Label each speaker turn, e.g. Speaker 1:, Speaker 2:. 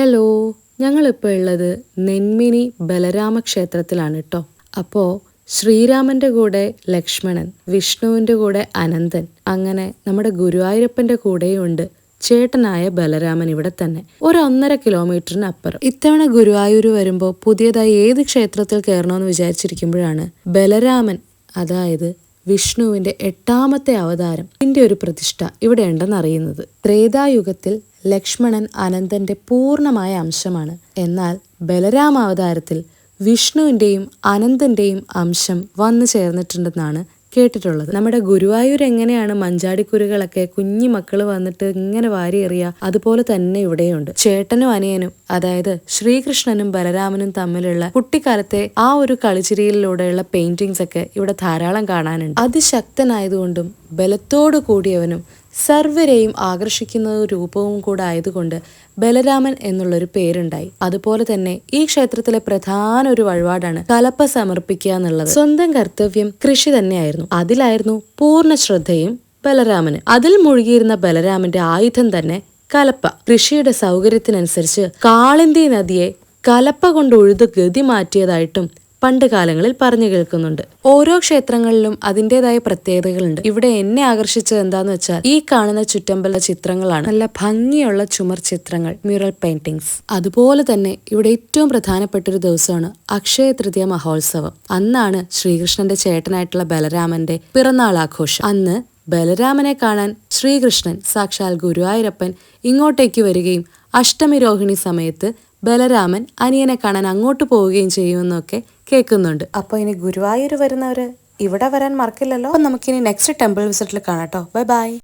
Speaker 1: Hello ഞങ്ങളിപ്പോൾ ഉള്ളത് നെന്മിനി ബലരാമ ക്ഷേത്രത്തിലാണ് കേട്ടോ അപ്പോൾ ശ്രീരാമന്റെ കൂടെ ലക്ഷ്മണൻ വിഷ്ണുവിന്റെ കൂടെ അനന്തൻ അങ്ങനെ നമ്മുടെ ഗുരുവായൂരപ്പന്റെ കൂടെയുണ്ട് ചേട്ടനായ ബലരാമൻ ഇവിടെ തന്നെ ഒരു ഒന്നര കിലോമീറ്ററിന് അപ്പുറം. ഇത്തവണ ഗുരുവായൂർ വരുമ്പോൾ പുതിയതായി ഏത് ക്ഷേത്രത്തിൽ കയറണമെന്ന് വിചാരിച്ചിരിക്കുമ്പോഴാണ് ബലരാമൻ അതായത് വിഷ്ണുവിന്റെ എട്ടാമത്തെ അവതാരം ഇതിന്റെ ഒരു പ്രതിഷ്ഠ ഇവിടെ ഉണ്ടെന്ന് അറിയുന്നത് ത്രേതായുഗത്തിൽ ലക്ഷ്മണൻ അനന്തന്റെ പൂർണമായ അംശമാണ്. എന്നാൽ ബലരാമ അവതാരത്തിൽ വിഷ്ണുവിന്റെയും അനന്തന്റെയും അംശം വന്നു ചേർന്നിട്ടുണ്ടെന്നാണ് കേട്ടിട്ടുള്ളത്. നമ്മുടെ ഗുരുവായൂർ എങ്ങനെയാണ് മഞ്ചാടിക്കുരുകളൊക്കെ കുഞ്ഞു മക്കൾ വന്നിട്ട് ഇങ്ങനെ വാരി എറിയ അതുപോലെ തന്നെ ഇവിടെയുണ്ട്. ചേട്ടനും അനിയനും അതായത് ശ്രീകൃഷ്ണനും ബലരാമനും തമ്മിലുള്ള കുട്ടിക്കാലത്തെ ആ ഒരു കളിച്ചിരിയിലൂടെയുള്ള പെയിന്റിങ്സ് ഒക്കെ ഇവിടെ ധാരാളം കാണാനുണ്ട്. അതിശക്തനായതുകൊണ്ടും ബലത്തോടു കൂടിയവനും സർവരെയും ആകർഷിക്കുന്ന രൂപവും കൂടെ ആയതുകൊണ്ട് ബലരാമൻ എന്നുള്ളൊരു പേരുണ്ടായി. അതുപോലെ തന്നെ ഈ ക്ഷേത്രത്തിലെ പ്രധാന ഒരു വഴിപാടാണ് കലപ്പ സമർപ്പിക്കുക എന്നുള്ളത്. സ്വന്തം കർത്തവ്യം കൃഷി തന്നെയായിരുന്നു. അതിലായിരുന്നു പൂർണ ശ്രദ്ധയും ബലരാമന്. അതിൽ മുഴുകിയിരുന്ന ബലരാമന്റെ ആയുധം തന്നെ കലപ്പ. കൃഷിയുടെ സൗകര്യത്തിനനുസരിച്ച് കാളിന്തി നദിയെ കലപ്പ കൊണ്ട് ഉഴുത് ഗതി മാറ്റിയതായിട്ടും പണ്ട് കാലങ്ങളിൽ പറഞ്ഞു കേൾക്കുന്നുണ്ട്. ഓരോ ക്ഷേത്രങ്ങളിലും അതിന്റെതായ പ്രത്യേകതകളുണ്ട്. ഇവിടെ എന്നെ ആകർഷിച്ചത് എന്താന്ന് വെച്ചാൽ ഈ കാണുന്ന ചുറ്റമ്പല ചിത്രങ്ങളാണ്. നല്ല ഭംഗിയുള്ള ചുമർ ചിത്രങ്ങൾ മ്യൂറൽ പെയിന്റിങ്സ് അതുപോലെ തന്നെ ഇവിടെ ഏറ്റവും പ്രധാനപ്പെട്ട ഒരു ദിവസമാണ് അക്ഷയ തൃതീയ മഹോത്സവം. അന്നാണ് ശ്രീകൃഷ്ണന്റെ ചേട്ടനായിട്ടുള്ള ബലരാമന്റെ പിറന്നാൾ ആഘോഷം. അന്ന് ബലരാമനെ കാണാൻ ശ്രീകൃഷ്ണൻ സാക്ഷാൽ ഗുരുവായൂരപ്പൻ ഇങ്ങോട്ടേക്ക് വരികയും അഷ്ടമി രോഹിണി സമയത്ത് ബലരാമൻ അനിയനെ കാണാൻ അങ്ങോട്ട് പോവുകയും ചെയ്യുമെന്നൊക്കെ കേൾക്കുന്നുണ്ട്. അപ്പോൾ ഇനി ഗുരുവായൂർ വരുന്നവര് ഇവിടെ വരാൻ മറക്കില്ലല്ലോ? നമുക്കിനി നെക്സ്റ്റ് ടെമ്പിൾ വിസിറ്റിൽ കാണാം കേട്ടോ ബൈ ബൈ